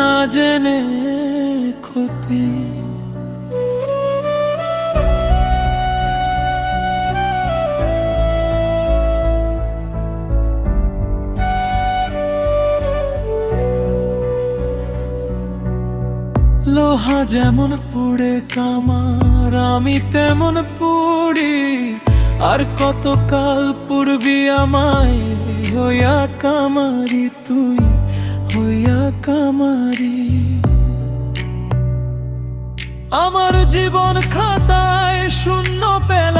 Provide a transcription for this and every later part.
না জেনে ক্ষতি। লোহা যেমন পুড়ে কামার, আমি তেমন পুড়ি। আর কতকাল পূর্বি আমায়, হইয়া কামারি তুই? কামারি। আমার জীবন খাতায় শূন্য পেলাম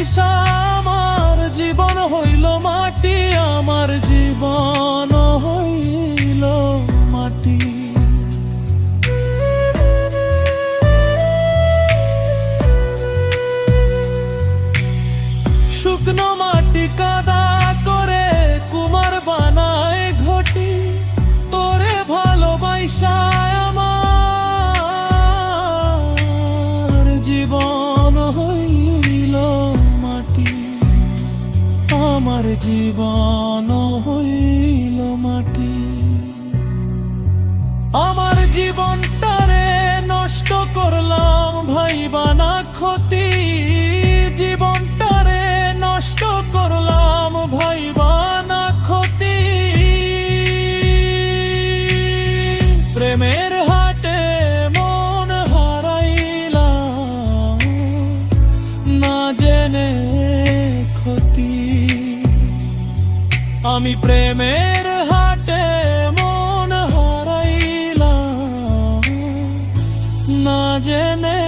আমার জীবন হইল মাটি আমার জীবন হইল মাটি। আমার জীবনটারে নষ্ট করলাম ভাই বানা ক্ষতি। আমি প্রেমের হাটে মন হারাইলাম। না জেনে